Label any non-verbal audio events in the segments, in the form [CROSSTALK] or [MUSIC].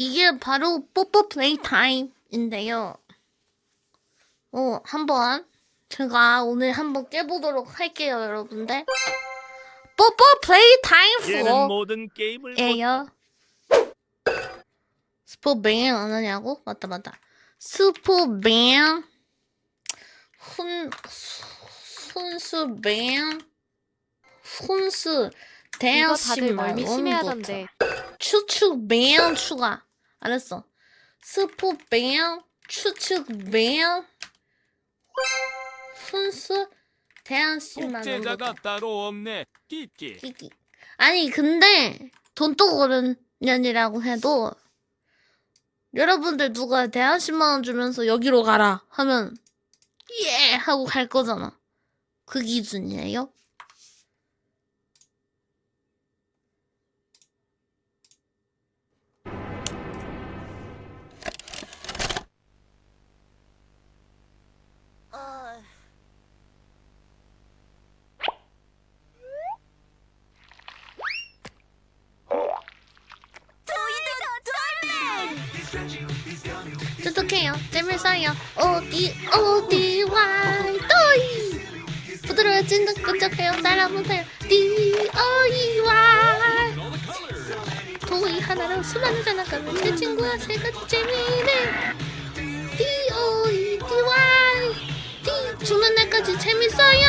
이게 바로 뽀뽀 플레이 타임인데요. 어, 한번 제가 오늘 한번 깨보도록 할게요, 여러분들. 뽀뽀 플레이 타임 얘는 for 모든 게임을 못 예요. 스포뱅 안 하냐고? 맞다 맞다. 스포뱅 훈 훈수뱅 훈수 이거 대양씨 다들 멀미 심해하던데 추측뱅 추가 알았어. 스포뱅 추측뱅 훈수 대양씨만 국제자가 따로 없네. 끼끼. 끼끼. 아니 근데 돈독 어른년이라고 해도 여러분들 누가 대한 10만 원 주면서 여기로 가라 하면 예 하고 갈 거잖아. 그 기준이에요? 똑똑해요. 재밌어요. 어디 어디 와 또이 부드러워 찐득끈적해요. 따라보세요. 디어이와 도이 하나로 수많은 장난감을 새 친구와 세 가지 재미네. 디어이 디와이 디 죽는 날까지 재밌어요.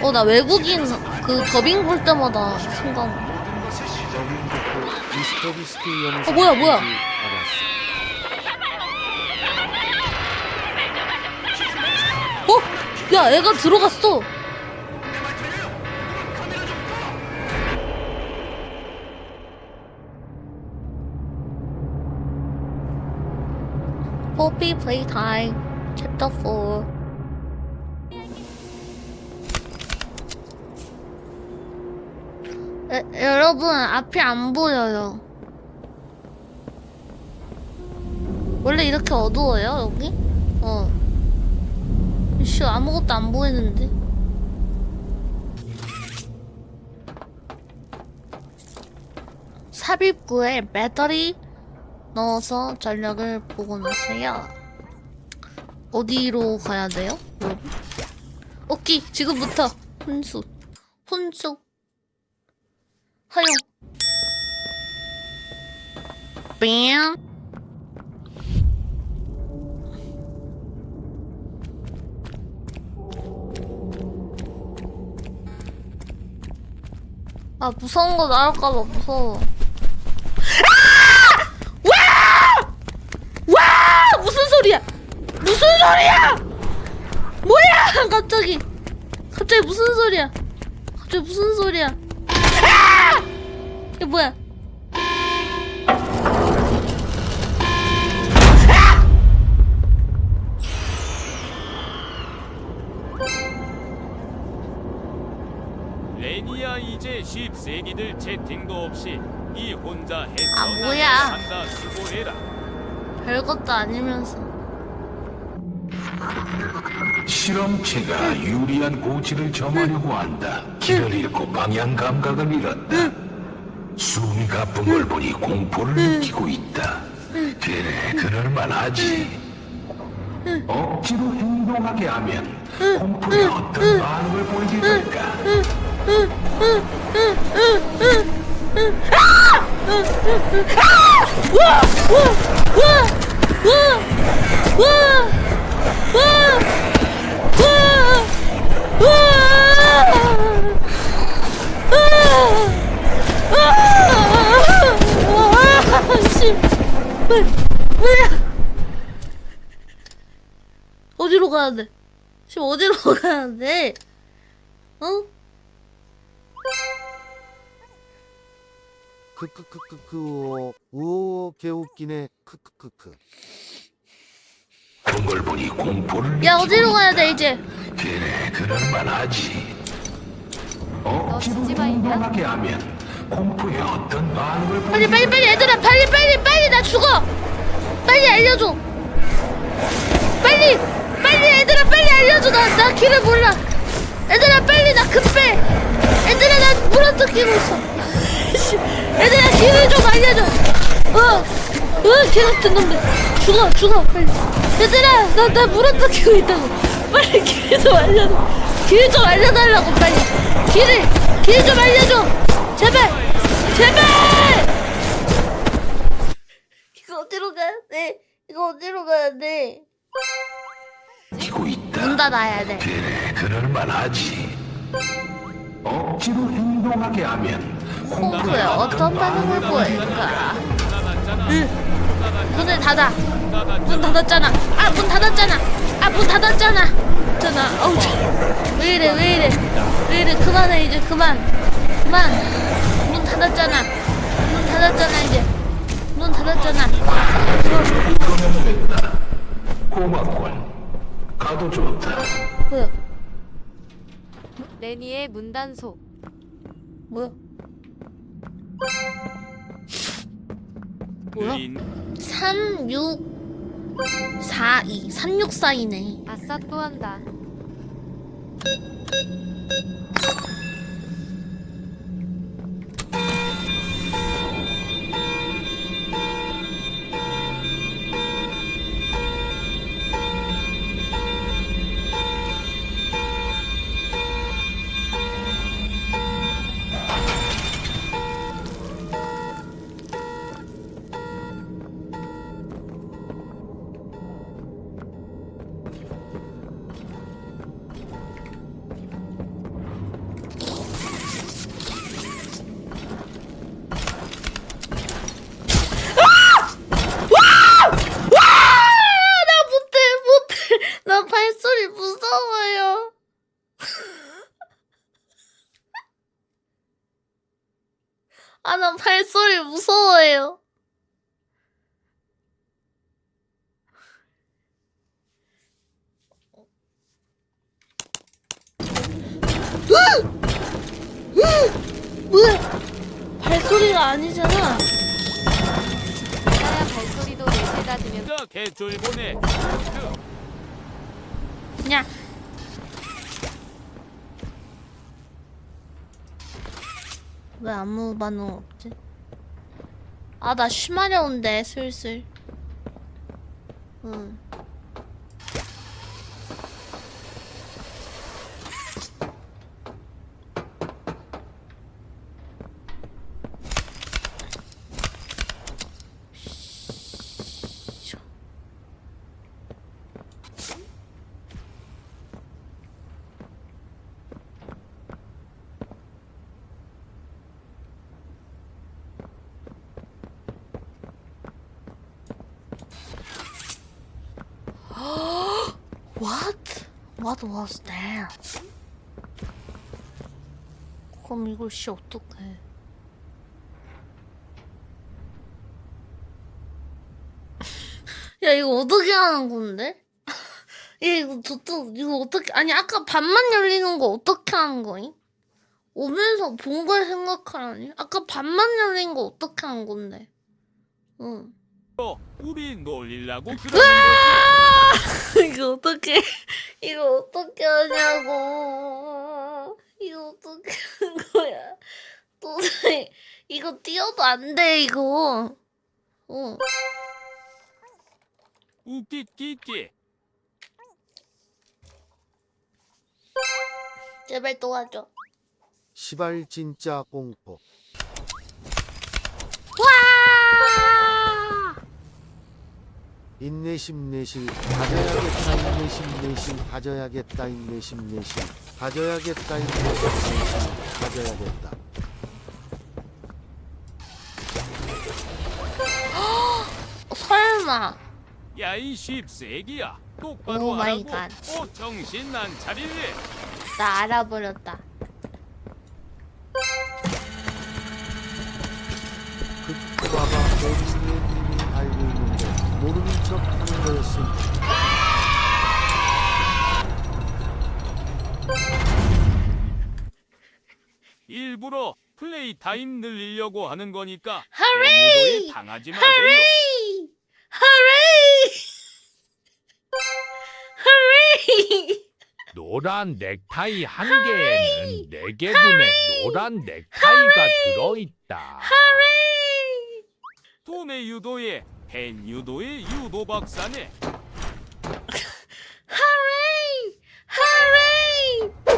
어 나 외국인 그 더빙 볼 때마다 순간 어, 뭐야, 뭐야. 어? 야, 애가 들어갔어. Poppy Playtime Chapter 4 에, 여러분 앞이 안 보여요 원래 이렇게 어두워요 여기? 어 이씨 아무것도 안 보이는데 삽입구에 배터리 넣어서 전력을 복원하세요 어디로 가야 돼요? 여러분? 오케이 지금부터 혼수 혼수 허용 뺨아 무서운 거 나올까봐 무서워. 아! 와! 와! 무슨 소리야? 무슨 소리야? 뭐야? 갑자기 갑자기 무슨 소리야? 갑자기 무슨 소리야? 아! 이게 뭐야? 레니야 이제 10세기들 채팅도 없이 이 혼자 아, 헤쳐나가 뭐야. 산다 수고해라. 별것도 아니면서. 실험체가 유리한 고지를 점하려고 한다. 길을 잃고 방향 감각을 잃었다. 숨이 가쁜 걸 보니 공포를 느끼고 있다. 그래, 그럴만 하지. 억지로 행동하게 하면 공포에 어떤 반응을 보이게 될까? 씨, 왜, 뭐야? 어디로 가야 돼? 지금 어디로 [LAUGHS] 가야 돼? 어? 크크크크크 오 개웃기네 크크크크 그런 걸 보니 공포를 야 어디로 가야 돼. 이제? 그래, 그럴만하지. 억지로 지지마이냐? 행동하게 하면 공포에 어떤 반응을 빨리 빨리 빨리 얘들아 빨리 빨리 빨리 나 죽어! 빨리 알려줘! 빨리 빨리 얘들아 빨리 알려줘 나 나 길을 몰라 얘들아 빨리 나 급해 얘들아 나 물어뜯기고 있어 [LAUGHS] 씨, 얘들아 어, 어, 개 같은 놈들. 죽어, 죽어, 빨리. 얘들아, 나, 나 물어뜯기고 있다고. 빨리 길좀 알려줘. 길 좀 알려달라고, 빨리. 길을, 길 좀 알려줘. 제발, 제발! 이거 어디로 가야 돼? 이거 어디로 가야 돼? 지고 있다. 문 닫아야 돼. 그래, 그럴만하지. 억지로 행동하게 하면 콩크에 어떤 반응을 보일까? 응. 문을 닫아. 문 닫았잖아. 아, 문 닫았잖아. 아, 문 닫았잖아. 잖아. 어우, 참. 왜 이래, 왜 이래. 왜 이래. 그만해, 이제 그만. 그만. 문 닫았잖아. 문 닫았잖아, 이제. 문 닫았잖아. 그러면 됐다. 고맙군. 가도 좋다. 뭐야? 레니의 문단속 뭐야? 뭐야? 느린 3, 6, 4, 2. 3, 6, 4이네. 아싸 또 한다 저 개쫄 보내 그냥. 왜 아무 반응 없지? 아 나 쉬마려운데 슬슬. 응 Was that? 그럼 이걸 씨 어떡해 [LAUGHS] 야 이거 어떻게 하는 건데? [LAUGHS] 야 이거 저또 이거 어떻게 아니 아까 반만 열리는 거 어떻게 하는 거임? 오면서 본 걸 생각하라니? 아까 반만 열린 거 어떻게 한 건데? 응. 어, 우리 놀리려고! 이거 어떻게 이거 어떻게 하냐고. 이거 어떻게 하는 거야. 도저히 이거 뛰어도 안 돼 이거. 어. 웃기끼끼. 제발 도와줘. 시발 진짜 공포. 인내심 내실 가져야겠다 인내심 내실 가져야겠다 인내심 내실 가져야겠다 인내심 내실 가져야겠다. 설마. 야이 씹새끼야. 똑바로 오 마이 하라고. 갓. 어 정신 안 차릴래 나 알아버렸다 일부러 플레이 타임 늘리려고 하는 거니까. Hooray! 유도에 당하지 마세요. Hooray! 노란 넥타이 한 개에는 네 개분의 노란 넥타이가 들어있다. 도매 유도의 hen 유도의 유도 박사네. 하레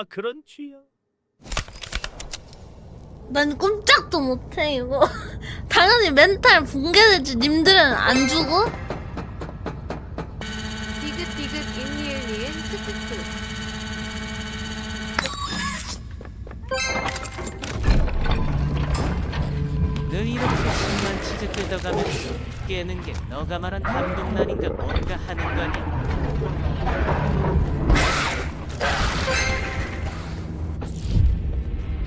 아 그런 취향. 난 꼼짝도 못해, 이거. [LAUGHS] 당연히 멘탈 붕괴되지. 님들은 안 주고? 디귿디귿 인니은니은 크크크 늘 이렇게 숨만 치즈 뜯어가면서 깨는 게 너가 말한 감동난인가 뭔가 하는 거냐?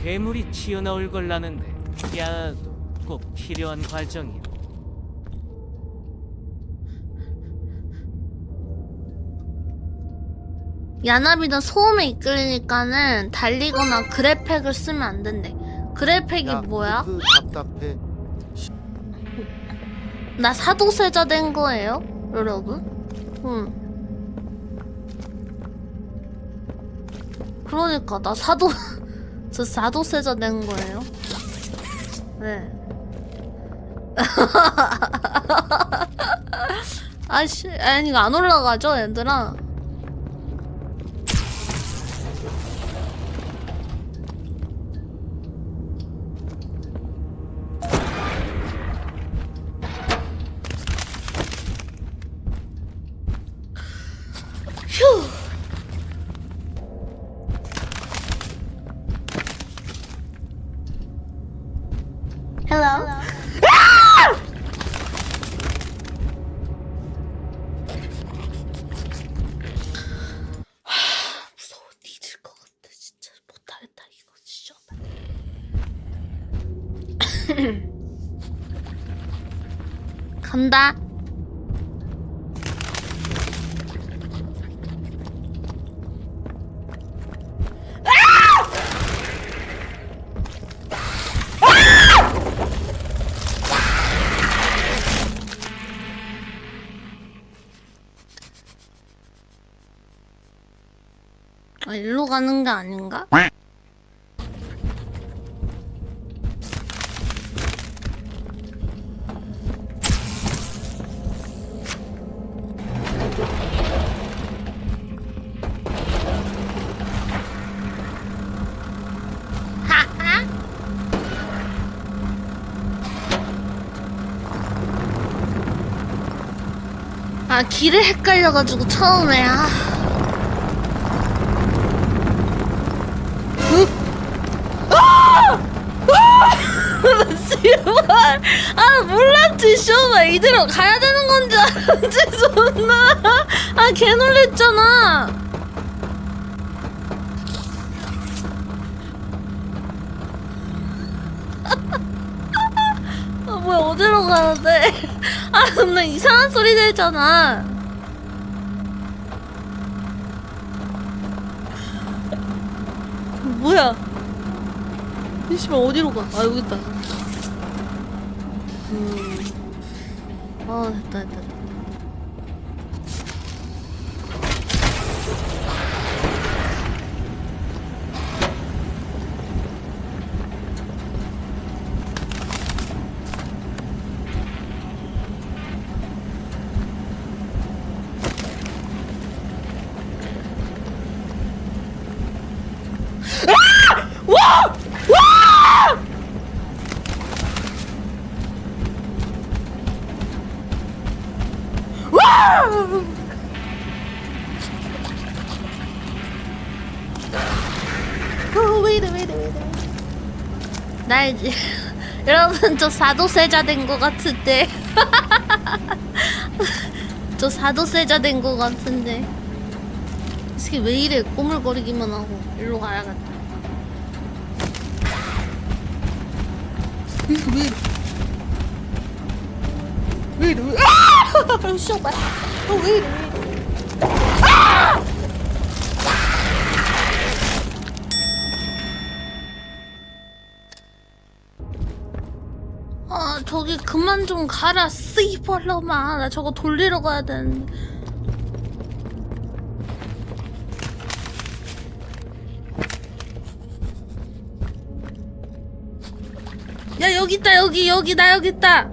괴물이 튀어나올 걸 나는데 야도 꼭 필요한 과정이야. 야나비는 소음에 이끌리니까는 달리거나 그래팩을 쓰면 안 된대. 그래팩이 야, 뭐야? 그 답답해. 나 사도세자 된 거예요? 여러분? 응. 그러니까 나 사도 [LAUGHS] 저 사도세자 된 거예요? 네. [LAUGHS] 아씨, 아니 안 올라가죠, 얘들아? [LAUGHS] 간다. 아, 일로 가는 게 아닌가? 아 길을 헷갈려가지고 처음에 아. [LAUGHS] 나 씨발. 아 몰랐지 씨발 이대로 가야 되는 건지 알았지 존나. 아개 놀랬잖아. [LAUGHS] 아 뭐야 어디로 가야 돼? 아 근데 이상한 소리 들잖아 뭐야 이 씨발 어디로 가? 아 여기 있다. 음. 아 됐다 됐다. 말지. [LAUGHS] 여러분 저 사도세자 된 거 같은데. [LAUGHS] 저 사도세자 된 거 같은데. 이게 왜 이래 꼬물거리기만 하고 일로 가야겠다. 왜? 이래? 왜 이래? 왜 이래? 아! [LAUGHS] 아, 저기 그만 좀 가라 쓰이벌러마. 나 저거 돌리러 가야 되는데 야 여기 있다 여기 여기 나 여기 있다.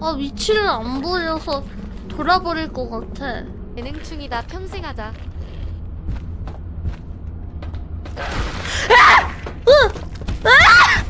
아 위치를 안 보여서 돌아버릴 것 같아. 예능충이다 평생 하자. 아! 으! 으!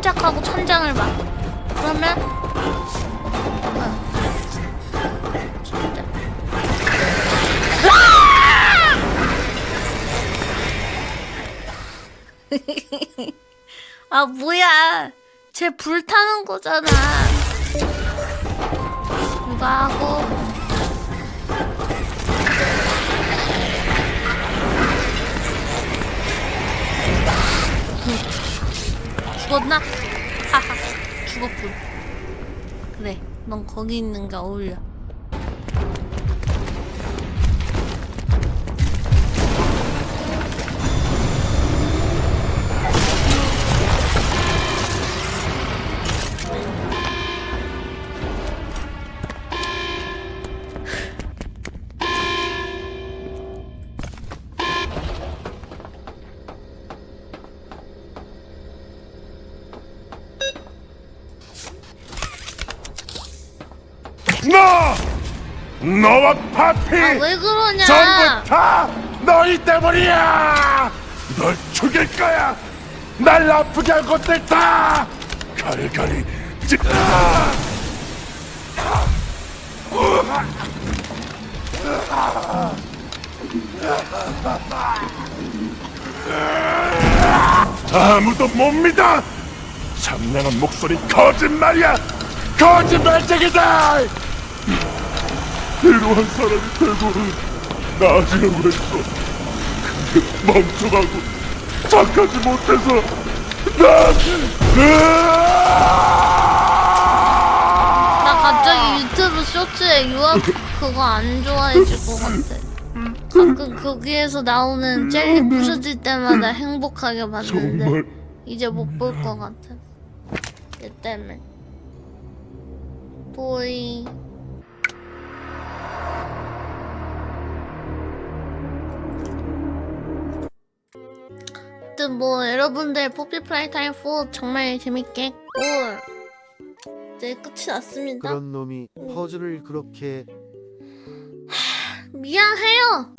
꼼짝하고 천장을 막 그러면? 아, [LAUGHS] 아 뭐야. 쟤 불타는 거잖아. 이거 하고. 죽었나? 하하 죽었군 그래 넌 거기 있는 게 어울려 너와 파피 아, 왜 그러냐? 전부 다 너희 때문이야. 널 죽일 거야. 날 아프게 한 것들 다 가리가리 찢. 아무도 못 믿어. 장난한 목소리 거짓말이야. 거짓말쟁이다. 이러한 사람이 되고 나아지려고 했어. 근데 멍청하고 착하지 못해서 나... 나 갑자기 유튜브 쇼츠에 유학 그거 안 좋아해질 것 같아. 가끔 거기에서 나오는 젤리 부서질 때마다 행복하게 봤는데 정말 이제 못 볼 것 같아. 얘 때문에. 보이. 아무튼 뭐 여러분들 포피 플라이 타임 4 정말 재밌게 했고 이제 끝이 났습니다. 그런 놈이 퍼즐을 그렇게 미안해요.